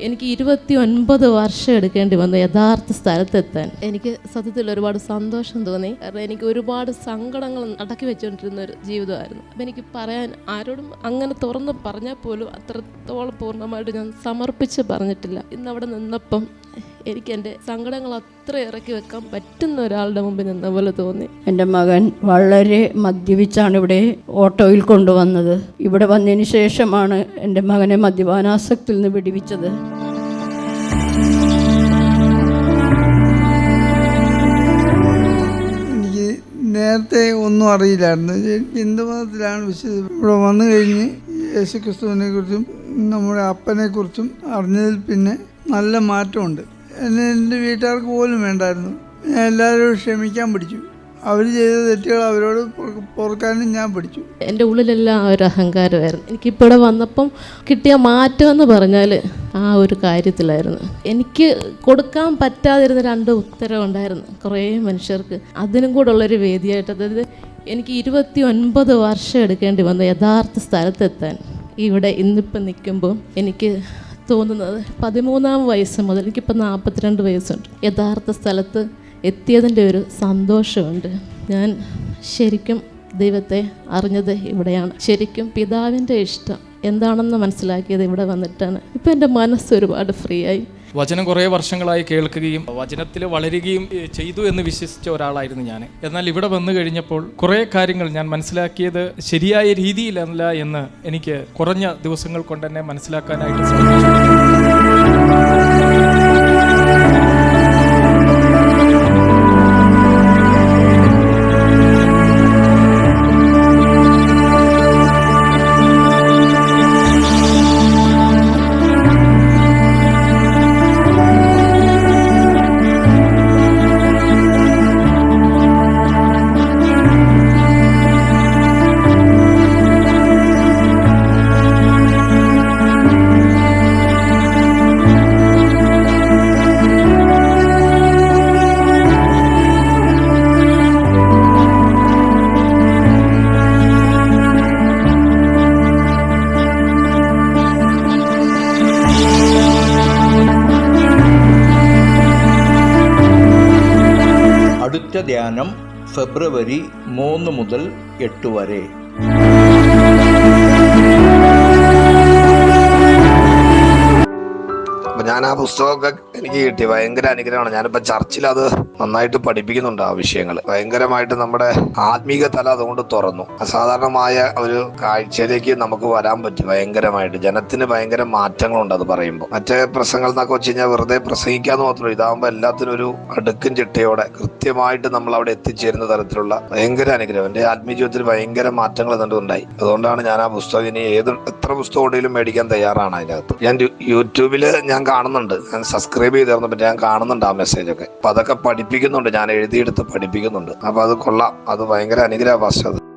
എനിക്ക് ഇരുപത്തി ഒൻപത് വർഷം എടുക്കേണ്ടി വന്നു യഥാർത്ഥ സ്ഥലത്തെത്താൻ. എനിക്ക് സത്യത്തിൽ ഒരുപാട് സന്തോഷം തോന്നി. കാരണം എനിക്ക് ഒരുപാട് സങ്കടങ്ങൾ അടക്കി വെച്ചുകൊണ്ടിരുന്ന ഒരു ജീവിതമായിരുന്നു. അപ്പം എനിക്ക് പറയാൻ ആരോടും അങ്ങനെ തുറന്ന് പറഞ്ഞാൽ പോലും അത്രത്തോളം പൂർണമായിട്ട് ഞാൻ സമർപ്പിച്ച് പറഞ്ഞിട്ടില്ല. ഇന്ന് അവിടെ നിന്നപ്പം എനിക്ക് എന്റെ സങ്കടങ്ങൾ അത്ര ഇറക്കി വെക്കാൻ പറ്റുന്ന ഒരാളുടെ മുമ്പിൽ നിന്ന പോലെ തോന്നി. എന്റെ മകൻ വളരെ മദ്യപിച്ചാണ് ഇവിടെ ഓട്ടോയിൽ കൊണ്ടുവന്നത്. ഇവിടെ വന്നതിന് ശേഷമാണ് എന്റെ മകനെ മദ്യപാനാസക്തിയിൽ നിന്ന് വിടിവിച്ചത്. എനിക്ക് നേരത്തെ ഒന്നും അറിയില്ലായിരുന്നു. ഹിന്ദു മതത്തിലാണ് വിശ്വസിച്ചത് ഇവിടെ വന്നു കഴിഞ്ഞ് യേശുക്രിസ്തുവിനെ കുറിച്ചും നമ്മുടെ അപ്പനെ കുറിച്ചും അറിഞ്ഞതിൽ പിന്നെ നല്ല മാറ്റമുണ്ട്. എന്നെ എന്റെ വീട്ടുകാർക്ക് പോലും വേണ്ടായിരുന്നു. ഞാൻ എല്ലാവരോടും ക്ഷമിക്കാൻ പഠിച്ചു. അവർ ചെയ്ത തെറ്റുകൾ അവരോട് പുറക്കാനും ഞാൻ പഠിച്ചു. എന്റെ ഉള്ളിലെല്ലാം ഒരു അഹങ്കാരമായിരുന്നു. എനിക്കിപ്പോൾ ഇവിടെ വന്നപ്പം കിട്ടിയ മാറ്റം എന്ന് പറഞ്ഞാൽ ആ ഒരു കാര്യത്തിലായിരുന്നു. എനിക്ക് കൊടുക്കാൻ പറ്റാതിരുന്ന രണ്ട് ഉത്തരവുണ്ടായിരുന്നു കുറേ മനുഷ്യർക്ക്. അതിനും കൂടെ ഉള്ളൊരു വേദിയായിട്ട് അതായത് എനിക്ക് ഇരുപത്തി ഒൻപത് വർഷം എടുക്കേണ്ടി വന്ന യഥാർത്ഥ സ്ഥലത്തെത്താൻ. ഇവിടെ ഇന്നിപ്പം നിൽക്കുമ്പോൾ എനിക്ക് തോന്നുന്നത് പതിമൂന്നാം വയസ്സ് മുതൽ എനിക്കിപ്പോൾ നാൽപ്പത്തിരണ്ട് വയസ്സുണ്ട്. യഥാർത്ഥ സ്ഥലത്ത് എത്തിയതിന്റെ ഒരു സന്തോഷമുണ്ട്. ഞാൻ ശരിക്കും ദൈവത്തെ അറിഞ്ഞത് ഇവിടെയാണ്. ശരിക്കും പിതാവിന്റെ ഇഷ്ടം എന്താണെന്ന് മനസ്സിലാക്കിയത് ഇവിടെ വന്നിട്ടാണ്. ഇപ്പം എന്റെ മനസ്സ് ഒരുപാട് ഫ്രീ ആയി വചനം കുറേ വർഷങ്ങളായി കേൾക്കുകയും വചനത്തിൽ വളരുകയും ചെയ്തു എന്ന് വിശ്വസിച്ച ഒരാളായിരുന്നു ഞാൻ. എന്നാൽ ഇവിടെ വന്നു കഴിഞ്ഞപ്പോൾ കുറേ കാര്യങ്ങൾ ഞാൻ മനസ്സിലാക്കിയത് ശരിയായ രീതിയിലല്ല എന്ന് എനിക്ക് കുറഞ്ഞ ദിവസങ്ങൾ കൊണ്ട് തന്നെ മനസ്സിലാക്കാനായിട്ട് സാധിച്ചു. അടുത്ത ധ്യാനം ഫെബ്രുവരി മൂന്ന് മുതൽ എട്ട് വരെ. ഞാൻ ആ പുസ്തകമൊക്കെ എനിക്ക് കിട്ടി. ഭയങ്കര അനുഗ്രഹമാണ്. ഞാനിപ്പോ ചർച്ചിൽ അത് നന്നായിട്ട് പഠിപ്പിക്കുന്നുണ്ട് ആ വിഷയങ്ങൾ. ഭയങ്കരമായിട്ട് നമ്മുടെ ആത്മീക തല അതുകൊണ്ട് തുറന്നു. അസാധാരണമായ ഒരു കാഴ്ചയിലേക്ക് നമുക്ക് വരാൻ പറ്റും ഭയങ്കരമായിട്ട്. ജനത്തിന് ഭയങ്കര മാറ്റങ്ങളുണ്ട് അത് പറയുമ്പോൾ മറ്റേ പ്രസംഗങ്ങൾ എന്നൊക്കെ വെച്ച് കഴിഞ്ഞാൽ വെറുതെ പ്രസംഗിക്കാന്ന് മാത്രമല്ല ഇതാകുമ്പോൾ എല്ലാത്തിനും ഒരു അടുക്കും ചിട്ടയോടെ കൃത്യമായിട്ട് നമ്മൾ അവിടെ എത്തിച്ചേരുന്ന തരത്തിലുള്ള ഭയങ്കര അനുഗ്രഹം. എന്റെ ആത്മീയ ജീവിതത്തിൽ ഭയങ്കര മാറ്റങ്ങൾ ഉണ്ടായി അതുകൊണ്ടാണ് ഞാൻ ആ പുസ്തകം ഇനി ഏത് എത്ര പുസ്തകം ഉണ്ടെങ്കിലും മേടിക്കാൻ തയ്യാറാണ് അതിനകത്ത്. ഞാൻ യൂട്യൂബിൽ ഞാൻ കാണുന്നുണ്ട്. ഞാൻ സബ്സ്ക്രൈബ് ചെയ്തിരുന്നു ഞാൻ കാണുന്നുണ്ട് ആ മെസ്സേജ് ഒക്കെ. അപ്പൊ അതൊക്കെ പഠിപ്പിക്കുന്നുണ്ട്. ഞാൻ എഴുതിയെടുത്ത് പഠിപ്പിക്കുന്നുണ്ട്. അപ്പൊ അത് കൊള്ളാം. അത് ഭയങ്കര അനുഗ്രഹ അത്.